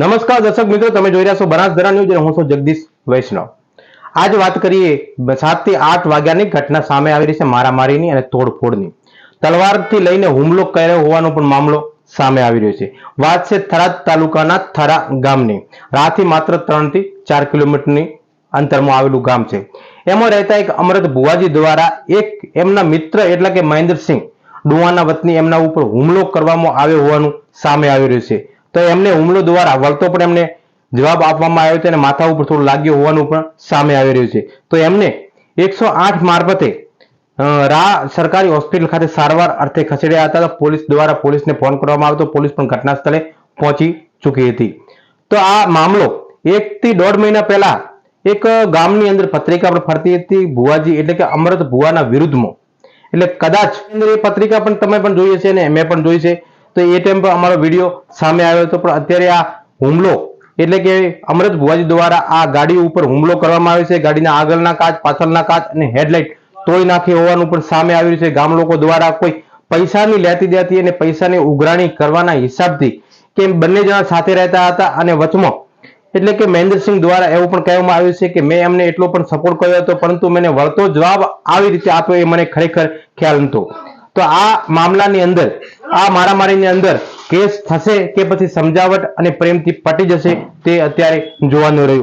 નમસ્કાર દર્શક મિત્રો, તમે જોઈ રહ્યા છો બનાસધરા ન્યૂઝ હું છું જગદીશ વૈષ્ણવ. આજ વાત કરીએ સાતથી આઠ વાગ્યાની ઘટના સામે આવી રહી છે મારામારીની અને તોડફોડની. તલવારથી લઈને હુમલો કર્યો હોવાનો પણ મામલો સામે આવી રહ્યો છે. વાત છે થરાદ તાલુકાના થરા ગામની. રાથી માત્ર ત્રણથી ચાર કિલોમીટરની અંતરમાં આવેલું ગામ છે. એમાં રહેતા એક અમરત ભુવાજી દ્વારા એક એમના મિત્ર એટલે કે મહેન્દ્રસિંહ ડુવાના વતની એમના ઉપર હુમલો કરવામાં આવ્યો હોવાનું સામે આવી રહ્યું છે. તો એમને હુમલો દ્વારા વળતો પણ એમને જવાબ આપવામાં આવ્યો છે અને માથા ઉપર થોડું લાગ્યું હોવાનું પણ સામે આવી રહ્યું છે. તો એમને એકસો આઠ મારફતે રા સરકારી હોસ્પિટલ ખાતે સારવાર અર્થે ખસેડ્યા હતા. પોલીસ દ્વારા પોલીસને ફોન કરવામાં આવ્યો તો પોલીસ પણ ઘટના સ્થળે પહોંચી ચૂકી હતી. તો આ મામલો એક થી દોઢ મહિના પહેલા એક ગામની અંદર પત્રિકા પણ ફરતી હતી. ભુવાજી એટલે કે અમૃત ભુવાના વિરુદ્ધમાં. એટલે કદાચ એ પત્રિકા પણ તમે પણ જોઈ છે ને મેં પણ જોઈ છે. તો એ ટાઈમ પર અમારો વીડિયો સામે આવ્યો હતો. પણ અત્યારે આ હુમલો એટલે કે અમૃત ભુવાજી દ્વારા આ ગાડી ઉપર હુમલો કરવામાં આવ્યો છે. ગાડીના આગળના કાચ, પાછળના કાચ અને હેડલાઇટ તોડી નાખી હોવાનું પણ સામે આવી છે. ગામ લોકો દ્વારા કોઈ પૈસાની લેતી દેતી અને પૈસાની ઉઘરાણી કરવાના હિસાબથી કે બંને જણા સાથે રહેતા હતા અને વચમાં? એટલે કે મહેન્દ્રસિંહ દ્વારા એવું પણ કહેવામાં આવ્યું છે કે મેં એમને એટલો પણ સપોર્ટ કર્યો હતો, પરંતુ મને વળતો જવાબ આવી રીતે આપ્યો એ મને ખરેખર ખ્યાલ નતો તો આ મામલાની અંદર આ મારામારીની અંદર કેસ થશે કે પછી સમજાવટ અને પ્રેમથી પટી જશે તે અત્યારે જોવાનું રહ્યું.